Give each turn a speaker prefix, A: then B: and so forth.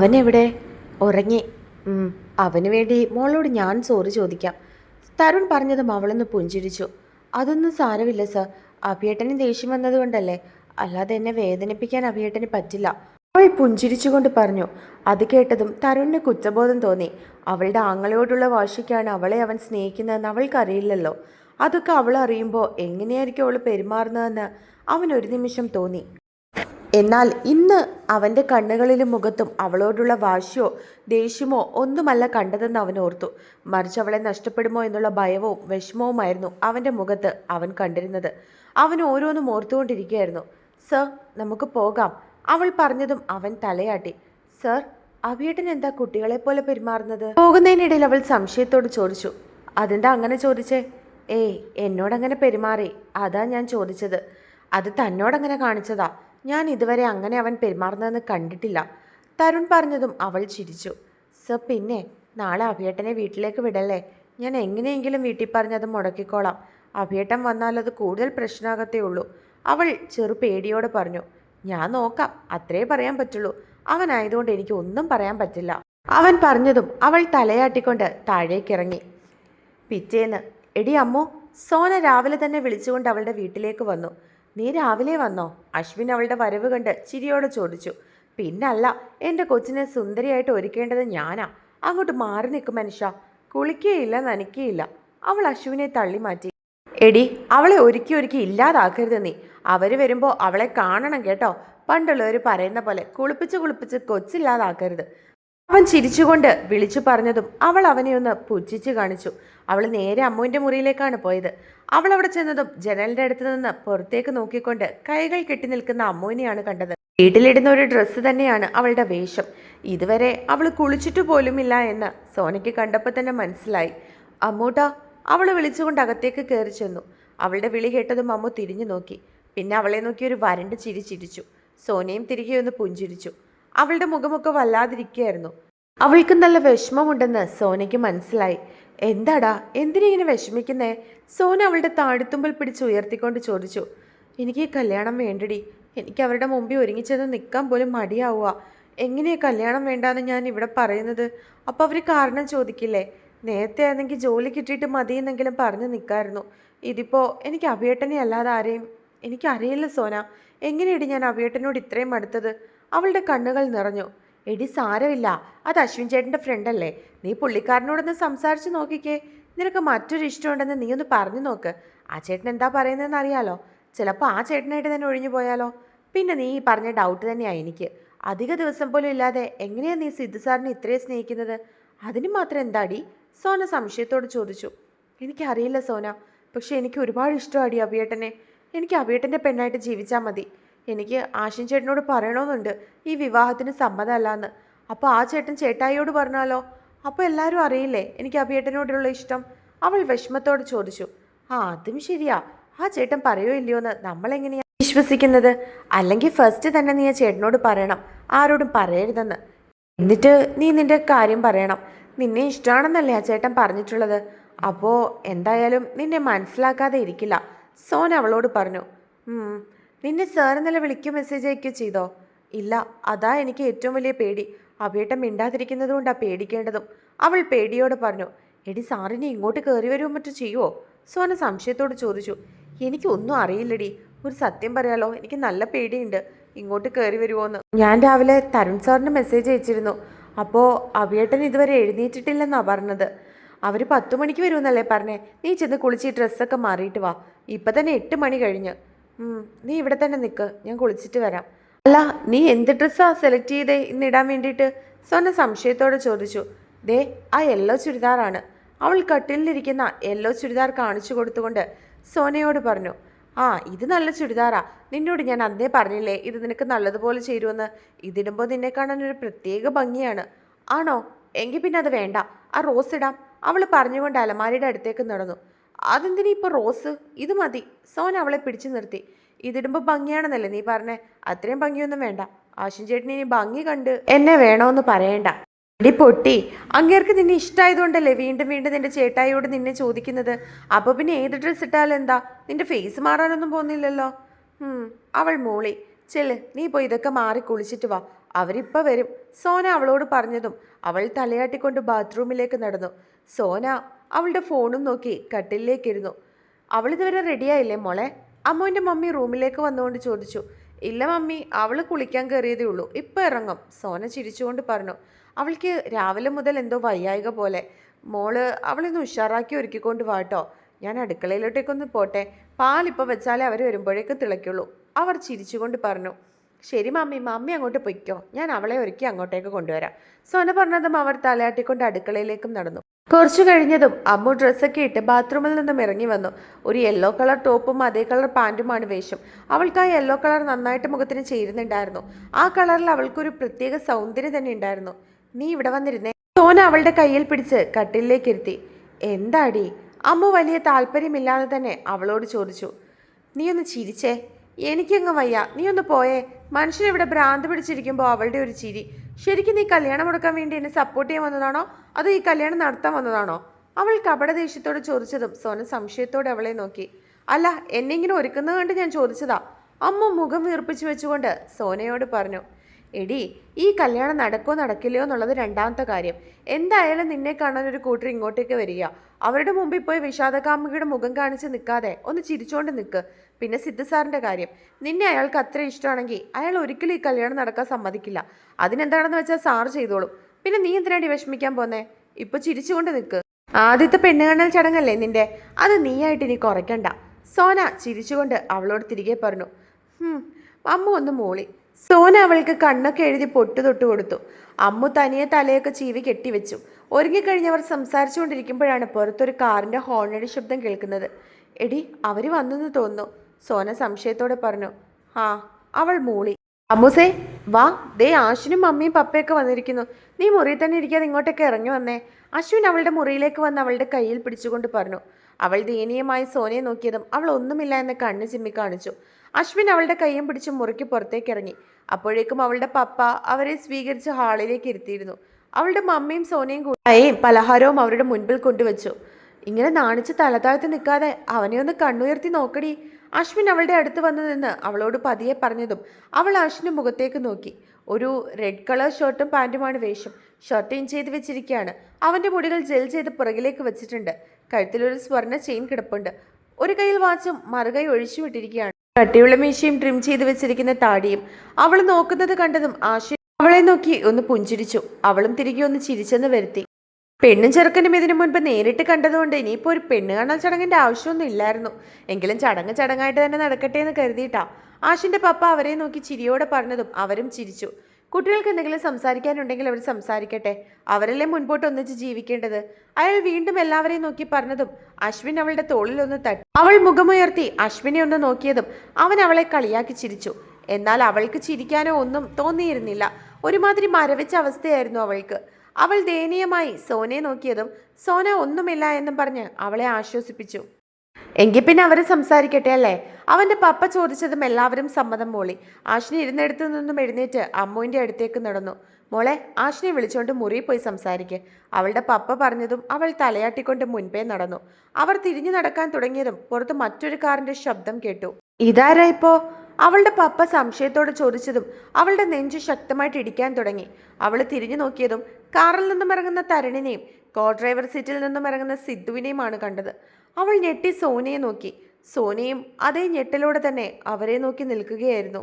A: അവൻ എവിടെ ഉറങ്ങി അവന് വേണ്ടി മോളോട് ഞാൻ സോറി ചോദിക്കാം. തരുൺ പറഞ്ഞതും അവളൊന്ന് പുഞ്ചിരിച്ചു. അതൊന്നും സാരമില്ല സർ. അഭിയേട്ടന് ദേഷ്യം വന്നതുകൊണ്ടല്ലേ? അല്ലാതെ എന്നെ വേദനിപ്പിക്കാൻ അഭിയേട്ടന് പറ്റില്ല. അവൾ പുഞ്ചിരിച്ചുകൊണ്ട് പറഞ്ഞു. അത് കേട്ടതും തരുണിന് കുറ്റബോധം തോന്നി. അവളുടെ ആങ്ങളയോടുള്ള വാശിക്കാണ് അവളെ അവൻ സ്നേഹിക്കുന്നതെന്ന് അവൾക്കറിയില്ലല്ലോ. അതൊക്കെ അവൾ അറിയുമ്പോൾ എങ്ങനെയായിരിക്കും അവൾ പെരുമാറുന്നതെന്ന് അവൻ ഒരു നിമിഷം തോന്നി. എന്നാൽ ഇന്ന് അവന്റെ കണ്ണുകളിലും മുഖത്തും അവളോടുള്ള വാശിയോ ദേഷ്യമോ ഒന്നുമല്ല കണ്ടതെന്ന് അവൻ ഓർത്തു. മറിച്ച് അവളെ നഷ്ടപ്പെടുമോ എന്നുള്ള ഭയവും വിഷമവുമായിരുന്നു അവന്റെ മുഖത്ത് അവൻ കണ്ടിരുന്നത്. അവൻ ഓരോന്നും ഓർത്തുകൊണ്ടിരിക്കുകയായിരുന്നു. സർ നമുക്ക് പോകാം അവൾ പറഞ്ഞതും അവൻ തലയാട്ടി. സർ അഭിയേട്ടൻ എന്താ കുട്ടികളെ പോലെ പെരുമാറുന്നത്? പോകുന്നതിനിടയിൽ അവൾ സംശയത്തോട് ചോദിച്ചു. അതെന്താ അങ്ങനെ ചോദിച്ചേ? ഏയ് എന്നോടങ്ങനെ പെരുമാറി അതാ ഞാൻ ചോദിച്ചത്. അത് തന്നോടങ്ങനെ കാണിച്ചതാ. ഞാൻ ഇതുവരെ അങ്ങനെ അവൻ പെരുമാറുന്നതെന്ന് കണ്ടിട്ടില്ല. തരുൺ പറഞ്ഞതും അവൾ ചിരിച്ചു. സർ പിന്നെ നാളെ അഭിയേട്ടനെ വീട്ടിലേക്ക് വിടല്ലേ? ഞാൻ എങ്ങനെയെങ്കിലും വീട്ടിൽ പറഞ്ഞത് മുടക്കിക്കോളാം. അഭിയേട്ടൻ വന്നാൽ അത് കൂടുതൽ പ്രശ്നമാകത്തേ ഉള്ളൂ. അവൾ ചെറു പേടിയോടെ പറഞ്ഞു ഞാൻ നോക്കാം. അത്രേ പറയാൻ പറ്റുള്ളൂ. അവനായതുകൊണ്ട് എനിക്ക് ഒന്നും പറയാൻ പറ്റില്ല. അവൻ പറഞ്ഞതും അവൾ തലയാട്ടിക്കൊണ്ട് താഴേക്കിറങ്ങി. പിറ്റേന്ന് എടി അമ്മോ സോന രാവിലെ തന്നെ വിളിച്ചുകൊണ്ട് അവളുടെ വീട്ടിലേക്ക് വന്നു. നീ രാവിലെ വന്നോ? അശ്വിൻ അവളുടെ വരവ് കണ്ട് ചിരിയോടെ ചോദിച്ചു. പിന്നല്ല എന്റെ കൊച്ചിനെ സുന്ദരിയായിട്ട് ഒരുക്കേണ്ടത് ഞാനാ. അങ്ങോട്ട് മാറി നിൽക്കും മനുഷ്യ. കുളിക്കുകയില്ല നനയ്ക്കുകയില്ല അവൾ അശ്വിനെ തള്ളി മാറ്റി. എടി അവളെ ഒരുക്കി ഒരുക്കി ഇല്ലാതാക്കരുത് നീ. അവർ വരുമ്പോൾ അവളെ കാണണം കേട്ടോ. പണ്ടുള്ളവർ പറയുന്ന പോലെ കുളിപ്പിച്ച് കുളിപ്പിച്ച് കൊച്ചില്ലാതാക്കരുത്. അവൻ ചിരിച്ചുകൊണ്ട് വിളിച്ചു പറഞ്ഞതും അവൾ അവനെ ഒന്ന് പുച്ഛിച്ച് കാണിച്ചു. അവൾ നേരെ അമ്മുവിന്റെ മുറിയിലേക്കാണ് പോയത്. അവൾ അവിടെ ചെന്നതും ജനലിന്റെ അടുത്ത് നിന്ന് പുറത്തേക്ക് നോക്കിക്കൊണ്ട് കൈകൾ കെട്ടി നിൽക്കുന്ന അമ്മുവിനെയാണ് കണ്ടത്. വീട്ടിലിടുന്ന ഒരു ഡ്രസ്സ് തന്നെയാണ് അവളുടെ വേഷം. ഇതുവരെ അവൾ കുളിച്ചിട്ട് പോലുമില്ല എന്ന് സോനയ്ക്ക് കണ്ടപ്പോൾ തന്നെ മനസ്സിലായി. അമ്മൂട്ട അവൾ വിളിച്ചുകൊണ്ട് അകത്തേക്ക് കയറി ചെന്നു. അവളുടെ വിളി കേട്ടതും അമ്മു തിരിഞ്ഞു നോക്കി. പിന്നെ അവളെ നോക്കി ഒരു വരണ്ട് ചിരി ചിരിച്ചു. സോനയും തിരികെ ഒന്ന് പുഞ്ചിരിച്ചു. അവളുടെ മുഖമൊക്കെ വല്ലാതിരിക്കുകയായിരുന്നു. അവൾക്ക് നല്ല വിഷമമുണ്ടെന്ന് സോനയ്ക്ക് മനസ്സിലായി. എന്താടാ എന്തിനിങ്ങനെ വിഷമിക്കുന്നേ? സോന അവളുടെ താടിത്തുമ്പിൽ പിടിച്ച് ഉയർത്തിക്കൊണ്ട് ചോദിച്ചു. എനിക്ക് ഈ കല്യാണം വേണ്ടടി. എനിക്ക് അവരുടെ മുമ്പിൽ ഒരുങ്ങിച്ചെന്ന് നിൽക്കാൻ പോലും മടിയാവുക. എങ്ങനെയാ കല്യാണം വേണ്ടാന്ന് ഞാൻ ഇവിടെ പറയുന്നത്? അപ്പോൾ അവർ കാരണം ചോദിക്കില്ലേ? നേരത്തെ ആണെങ്കിൽ ജോലി കിട്ടിയിട്ട് മതിയെന്നെങ്കിലും പറഞ്ഞു നിൽക്കായിരുന്നു. ഇതിപ്പോൾ എനിക്ക് അഭിയേട്ടനെ അല്ലാതെ ആരെയും എനിക്കറിയില്ല സോന. എങ്ങനെയാണ് ഞാൻ അഭിയേട്ടനോട് ഇത്രയും അടുത്തത്? അവളുടെ കണ്ണുകൾ നിറഞ്ഞു. എടി സാരമില്ല. അത് അശ്വിൻ ചേട്ടന്റെ ഫ്രണ്ടല്ലേ നീ പുള്ളിക്കാരനോടൊന്ന് സംസാരിച്ച് നോക്കിക്കേ. നിനക്ക് മറ്റൊരു ഇഷ്ടമുണ്ടെന്ന് നീ ഒന്ന് പറഞ്ഞു നോക്ക്. ആ ചേട്ടൻ എന്താ പറയുന്നതെന്ന് അറിയാലോ. ചിലപ്പോൾ ആ ചേട്ടനായിട്ട് തന്നെ ഒഴിഞ്ഞു പോയാലോ. പിന്നെ നീ ഈ പറഞ്ഞ ഡൗട്ട് തന്നെയാണ് എനിക്ക്. അധിക ദിവസം പോലും ഇല്ലാതെ എങ്ങനെയാ നീ സിദ്ധു സാറിനെ ഇത്രയും സ്നേഹിക്കുന്നത്? അതിന് മാത്രം എന്താടി സോന സംശയത്തോട് ചോദിച്ചു. എനിക്കറിയില്ല സോന. പക്ഷേ എനിക്ക് ഒരുപാട് ഇഷ്ടമാടി അബിയേട്ടനെ എനിക്ക് അഭിയേട്ടന്റെ പെണ്ണായിട്ട് ജീവിച്ചാൽ മതി. എനിക്ക് ആശിൻ ചേട്ടനോട് പറയണമെന്നുണ്ട് ഈ വിവാഹത്തിന് സമ്മതമല്ലാന്ന്. അപ്പോൾ ആ ചേട്ടൻ ചേട്ടായിയോട് പറഞ്ഞാലോ? അപ്പോൾ എല്ലാവരും അറിയില്ലേ എനിക്ക് അഭിയേട്ടനോടുള്ള ഇഷ്ടം? അവൾ വിഷമത്തോട് ചോദിച്ചു. ആ അതും ശരിയാ. ആ ചേട്ടൻ പറയോ ഇല്ലയോ എന്ന് നമ്മളെങ്ങനെയാ വിശ്വസിക്കുന്നത്? അല്ലെങ്കിൽ ഫസ്റ്റ് തന്നെ നീ ആ ചേട്ടനോട് പറയണം. ആരോടും പറയരുതെന്ന്. എന്നിട്ട് നീ നിന്റെ കാര്യം പറയണം. നിന്നെ ഇഷ്ടമാണെന്നല്ലേ ആ ചേട്ടൻ പറഞ്ഞിട്ടുള്ളത്. അപ്പോൾ എന്തായാലും നിന്നെ മനസ്സിലാക്കാതെ ഇരിക്കില്ല. സോൻ അവളോട് പറഞ്ഞു. "ഉം, നിന്നെ സാർ ഇന്നലെ വിളിക്കുകയോ മെസ്സേജ് അയക്കുകയോ ചെയ്തോ? ഇല്ല അതാ എനിക്ക് ഏറ്റവും വലിയ പേടി. അഭിയേട്ടൻ മിണ്ടാതിരിക്കുന്നത് കൊണ്ടാ പേടിക്കേണ്ടതും. അവൾ പേടിയോട് പറഞ്ഞു എടി സാറിനെ ഇങ്ങോട്ട് കയറി വരുമോ മറ്റോ ചെയ്യുമോ സോന സംശയത്തോട് ചോദിച്ചു എനിക്കൊന്നും അറിയില്ലടി. ഒരു സത്യം പറയാലോ എനിക്ക് നല്ല പേടിയുണ്ട്. ഇങ്ങോട്ട് കയറി വരുമോന്ന് ഞാൻ രാവിലെ തരുൺ സാറിന് മെസ്സേജ് അയച്ചിരുന്നു. അപ്പോൾ അഭിയേട്ടൻ ഇതുവരെ എഴുന്നേറ്റിട്ടില്ലെന്നാണ് പറഞ്ഞത്. അവർ പത്തു മണിക്ക് വരുമെന്നല്ലേ പറഞ്ഞേ? നീ ചെന്ന് കുളിച്ച് ഡ്രസ്സൊക്കെ മാറിയിട്ട് വാ. ഇപ്പം തന്നെ എട്ട് മണി കഴിഞ്ഞ്. നീ ഇവിടെ തന്നെ നിൽക്ക് ഞാൻ കുളിച്ചിട്ട് വരാം. അല്ല നീ എന്ത് ഡ്രസ്സാ സെലക്ട് ചെയ്തേ? ഇന്ന് ഇടാൻ വേണ്ടിയിട്ട്? സോന സംശയത്തോടെ ചോദിച്ചു. ദേ ആ യെല്ലോ ചുരിദാറാണ്. അവൾ കട്ടിലിരിക്കുന്ന യെല്ലോ ചുരിദാർ കാണിച്ചു കൊടുത്തുകൊണ്ട് സോനയോട് പറഞ്ഞു ആ ഇത് നല്ല ചുരിദാറാ. നിന്നോട് ഞാൻ അന്നേ പറഞ്ഞില്ലേ ഇത് നിനക്ക് നല്ലതുപോലെ ചേരുമെന്ന് ഇതിടുമ്പോൾ നിന്നെ കാണാൻ ഒരു പ്രത്യേക ഭംഗിയാണ്. ആണോ? എങ്കിൽ പിന്നെ അത് വേണ്ട. ആ റോസ് ഇടാം. അവൾ പറഞ്ഞുകൊണ്ട് അലമാരിയുടെ അടുത്തേക്ക് നടന്നു. അതെന്തിനാ ഇപ്പോൾ റോസ്? ഇത് മതി. സോൻ അവളെ പിടിച്ചു നിർത്തി. ഇതിടുമ്പോൾ ഭംഗിയാണെന്നല്ലേ നീ പറഞ്ഞേ? അത്രയും ഭംഗിയൊന്നും വേണ്ട. ആശുൻ ചേട്ടൻ ഇനി ഭംഗി കണ്ട് എന്നെ വേണമെന്ന് പറയണ്ട. എടി പൊട്ടി അങ്ങേർക്ക് നിന്നെ ഇഷ്ടമായതുകൊണ്ടല്ലേ വീണ്ടും വീണ്ടും നിന്റെ ചേട്ടായിയോട് നിന്നെ ചോദിക്കുന്നത്? അപ്പോൾ പിന്നെ ഏത് ഡ്രസ്സ് ഇട്ടാലും എന്താ? നിന്റെ ഫേസ് മാറാനൊന്നും പോകുന്നില്ലല്ലോ. അവൾ മൂളി. ചെല്ല് നീ പോയി ഇതൊക്കെ മാറി കുളിച്ചിട്ട് വാ. അവരിപ്പോൾ വരും. സോന അവളോട് പറഞ്ഞതും അവൾ തലയാട്ടിക്കൊണ്ട് ബാത്റൂമിലേക്ക് നടന്നു. സോന അവളുടെ ഫോണും നോക്കി കട്ടിലിലേക്കിരുന്നു. അവൾ ഇതുവരെ റെഡിയായില്ലേ മോളെ? അമ്മുവിന്റെ മമ്മി റൂമിലേക്ക് വന്നുകൊണ്ട് ചോദിച്ചു. ഇല്ല മമ്മി അവൾ കുളിക്കാൻ കയറിയതേ ഉള്ളൂ. ഇപ്പം ഇറങ്ങും. സോന ചിരിച്ചുകൊണ്ട് പറഞ്ഞു. അവൾക്ക് രാവിലെ മുതൽ എന്തോ വയ്യായിക പോലെ. മോൾ അവളിന്ന് ഉഷാറാക്കി ഒരുക്കിക്കൊണ്ട് വാട്ടോ ഞാൻ അടുക്കളയിലോട്ടേക്കൊന്ന് പോട്ടെ. പാലിപ്പോൾ വെച്ചാലേ അവർ വരുമ്പോഴേക്കും തിളയ്ക്കുള്ളൂ. അവർ ചിരിച്ചുകൊണ്ട് പറഞ്ഞു. ശരി മമ്മി മമ്മി അങ്ങോട്ട് പൊയ്ക്കോ. ഞാൻ അവളെ ഒരുക്കി അങ്ങോട്ടേക്ക് കൊണ്ടുവരാം. സോന പറഞ്ഞതും അവർ തലയാട്ടിക്കൊണ്ട് അടുക്കളയിലേക്കും നടന്നു. കുറച്ചു കഴിഞ്ഞതും അമ്മു ഡ്രസ്സൊക്കെ ഇട്ട് ബാത്റൂമിൽ നിന്നും ഇറങ്ങി വന്നു. ഒരു യെല്ലോ കളർ ടോപ്പും അതേ കളർ പാന്റുമാണ് വേഷം. അവൾക്ക് ആ യെല്ലോ കളർ നന്നായിട്ട് മുഖത്തിന് ചേരുന്നുണ്ടായിരുന്നു. ആ കളറിൽ അവൾക്കൊരു പ്രത്യേക സൗന്ദര്യം തന്നെ ഉണ്ടായിരുന്നു. നീ ഇവിടെ വന്നിരുന്നേ? സോന അവളുടെ കയ്യിൽ പിടിച്ച് കട്ടിലേക്ക് ഇരുത്തി. എന്താടി? അമ്മു വലിയ താല്പര്യമില്ലാതെ തന്നെ അവളോട് ചോദിച്ചു. നീ ഒന്ന് ചിരിച്ചേ. എനിക്കങ്ങ് വയ്യ. നീ ഒന്ന് പോയേ. മനുഷ്യൻ ഇവിടെ ഭ്രാന്ത് പിടിച്ചിരിക്കുമ്പോൾ അവളുടെ ഒരു ചിരി. ശരിക്കും നീ കല്യാണം മുടക്കാൻ വേണ്ടി എന്നെ സപ്പോർട്ട് ചെയ്യാൻ വന്നതാണോ? അതോ ഈ കല്യാണം നടത്താൻ വന്നതാണോ? അവൾ കപട ദേഷ്യത്തോട് ചോദിച്ചതും സോന സംശയത്തോടെ അവളെ നോക്കി. അല്ല എന്നെ ഇങ്ങനെ ഒരുക്കുന്നത് കണ്ട് ഞാൻ ചോദിച്ചതാ. അമ്മ മുഖം വീർപ്പിച്ചു വെച്ചുകൊണ്ട് സോനയോട് പറഞ്ഞു എടി ഈ കല്യാണം നടക്കോ നടക്കില്ലയോ എന്നുള്ളത് രണ്ടാമത്തെ കാര്യം. എന്തായാലും നിന്നെ കാണാൻ ഒരു കൂട്ടർ ഇങ്ങോട്ടേക്ക് വരിക. അവരുടെ മുമ്പിൽ പോയി വിഷാദകാമുകിയുടെ മുഖം കാണിച്ച് നിൽക്കാതെ ഒന്ന് ചിരിച്ചുകൊണ്ട് നിൽക്ക് പിന്നെ സിദ്ധു സാറിന്റെ കാര്യം. നിന്നെ അയാൾക്ക് അത്ര ഇഷ്ടമാണെങ്കിൽ അയാൾ ഒരിക്കലും ഈ കല്യാണം നടക്കാൻ സമ്മതിക്കില്ല. അതിനെന്താണെന്ന് വെച്ചാൽ സാർ ചെയ്തോളും. പിന്നെ നീ എന്തിനാടി വിഷമിക്കാൻ പോന്നേ? ഇപ്പൊ ചിരിച്ചുകൊണ്ട് നിൽക്ക്. ആദ്യത്തെ പെണ്ണുകാണൽ ചടങ്ങല്ലേ നിന്റെ? അത് നീയായിട്ട് ഇനി കുറയ്ക്കണ്ട. സോന ചിരിച്ചുകൊണ്ട് അവളോട് തിരികെ പറഞ്ഞു. അമ്മു ഒന്ന് മൂളി. സോന അവൾക്ക് കണ്ണൊക്കെ എഴുതി പൊട്ടു തൊട്ട് കൊടുത്തു. അമ്മു തനിയെ തലയൊക്കെ ചീവി കെട്ടിവെച്ചു. ഒരുങ്ങിക്കഴിഞ്ഞവർ സംസാരിച്ചുകൊണ്ടിരിക്കുമ്പോഴാണ് പുറത്തൊരു കാറിന്റെ ഹോണടി ശബ്ദം കേൾക്കുന്നത്. എടി അവർ വന്നെന്ന് തോന്നുന്നു. സോന സംശയത്തോടെ പറഞ്ഞു ആ അവൾ മൂളി. അമ്മുസേ വാ. ദേ ആശുനും അമ്മയും പപ്പയൊക്കെ വന്നിരിക്കുന്നു. നീ മുറിയിൽ തന്നെ ഇരിക്കാതെ ഇങ്ങോട്ടൊക്കെ ഇറങ്ങി വന്നേ. അശ്വിൻ അവളുടെ മുറിയിലേക്ക് വന്ന് അവളുടെ കയ്യിൽ പിടിച്ചുകൊണ്ട് പറഞ്ഞു. അവൾ ദയനീയമായി സോനയെ നോക്കിയതും അവൾ ഒന്നുമില്ല എന്ന് കണ്ണ് ചിമ്മി കാണിച്ചു. അശ്വിൻ അവളുടെ കയ്യും പിടിച്ച് മുറിക്ക് പുറത്തേക്ക് ഇറങ്ങി. അപ്പോഴേക്കും അവളുടെ പപ്പ അവരെ സ്വീകരിച്ച് ഹാളിലേക്ക് ഇരുത്തിയിരുന്നു. അവളുടെ മമ്മിയും സോനയും കൂടെയും പലഹാരവും അവരുടെ മുൻപിൽ കൊണ്ടുവച്ചു. ഇങ്ങനെ നാണിച്ച് തലതാഴ്ത്തി നിൽക്കാതെ അവനെ ഒന്ന് കണ്ണുയർത്തി നോക്കടി. അശ്വിൻ അവളുടെ അടുത്ത് വന്നു നിന്ന് അവളോട് പതിയെ പറഞ്ഞതും അവൾ അശ്വിന്റെ മുഖത്തേക്ക് നോക്കി. ഒരു റെഡ് കളർ ഷർട്ടും പാന്റുമാണ് വേഷം. ഷർട്ട് ഇൻ ചെയ്ത് വെച്ചിരിക്കുകയാണ് അവന്റെ മുടികൾ ജെൽ ചെയ്ത് പുറകിലേക്ക് വെച്ചിട്ടുണ്ട്. കഴുത്തിലൊരു സ്വർണ ചെയിൻ കിടപ്പുണ്ട്. ഒരു കയ്യിൽ വാച്ചും മറുകൈ ഒഴിച്ചു വിട്ടിരിക്കുകയാണ്. കട്ടിയുള്ള മീശയും ട്രിം ചെയ്ത് വെച്ചിരിക്കുന്ന താടിയും അവൾ നോക്കുന്നത് കണ്ടതും ആശ്വിൻ അവളെ നോക്കി ഒന്ന് പുഞ്ചിരിച്ചു. അവളും തിരികെ ഒന്ന് ചിരിച്ചെന്ന് വരുത്തി. പെണ്ണും ചെറുക്കനും ഇതിനു മുൻപ് നേരിട്ട് കണ്ടതുകൊണ്ട് ഇനിയിപ്പോൾ ഒരു പെണ്ണ് കാണൽ ചടങ്ങിന്റെ ആവശ്യമൊന്നും ഇല്ലായിരുന്നു. എങ്കിലും ചടങ്ങ് ചടങ്ങായിട്ട് തന്നെ നടക്കട്ടെ എന്ന് കരുതിയിട്ടാ. ആഷിന്റെ പപ്പ അവരെ നോക്കി ചിരിയോടെ പറഞ്ഞതും അവരും ചിരിച്ചു. കുട്ടികൾക്ക് എന്തെങ്കിലും സംസാരിക്കാനുണ്ടെങ്കിൽ അവർ സംസാരിക്കട്ടെ. അവരല്ലേ മുൻപോട്ട് ഒന്നിച്ച് ജീവിക്കേണ്ടത്? അയാൾ വീണ്ടും എല്ലാവരെയും നോക്കി പറഞ്ഞതും അശ്വിൻ അവളുടെ തോളിൽ ഒന്ന് തട്ടി അവൾ മുഖമുയർത്തി അശ്വിനെ ഒന്ന് നോക്കിയതും അവൻ അവളെ കളിയാക്കി ചിരിച്ചു. എന്നാൽ അവൾക്ക് ചിരിക്കാനോ ഒന്നും തോന്നിയിരുന്നില്ല. ഒരുമാതിരി മരവിച്ച അവസ്ഥയായിരുന്നു അവൾക്ക്. അവൾ ദയനീയമായി സോനയെ നോക്കിയതും സോന ഒന്നുമില്ല എന്നും പറഞ്ഞ് അവളെ ആശ്വസിപ്പിച്ചു. എങ്കിൽ പിന്നെ അവർ സംസാരിക്കട്ടെ അല്ലേ? അവന്റെ പപ്പ ചോദിച്ചതും എല്ലാവരും സമ്മതം മൂളി. ആഷിനി ഇരുന്നിടത്തു നിന്നും എഴുന്നേറ്റ് അമ്മുവിന്റെ അടുത്തേക്ക് നടന്നു. മോളെ ആഷിനെ വിളിച്ചുകൊണ്ട് മുറിയിൽ പോയി സംസാരിക്ക്. അവളുടെ പപ്പ പറഞ്ഞതും അവൾ തലയാട്ടിക്കൊണ്ട് മുൻപേ നടന്നു. അവർ തിരിഞ്ഞു നടക്കാൻ തുടങ്ങിയതും പുറത്ത് മറ്റൊരു കാറിന്റെ ശബ്ദം കേട്ടു. ഇതാരാ ഇപ്പോ? അവളുടെ പപ്പ സംശയത്തോടെ ചോദിച്ചതും അവളുടെ നെഞ്ചു ശക്തമായിട്ട് ഇടിക്കാൻ തുടങ്ങി. അവൾ തിരിഞ്ഞു നോക്കിയതും കാറിൽ നിന്നും ഇറങ്ങുന്ന തരണിനെയും കോ ഡ്രൈവർ സീറ്റിൽ നിന്നും ഇറങ്ങുന്ന സിദ്ധുവിനെയുമാണ് കണ്ടത്. അവൾ ഞെട്ടി സോനയെ നോക്കി. സോനയും അതേ ഞെട്ടലോടെ തന്നെ അവരെ നോക്കി നിൽക്കുകയായിരുന്നു.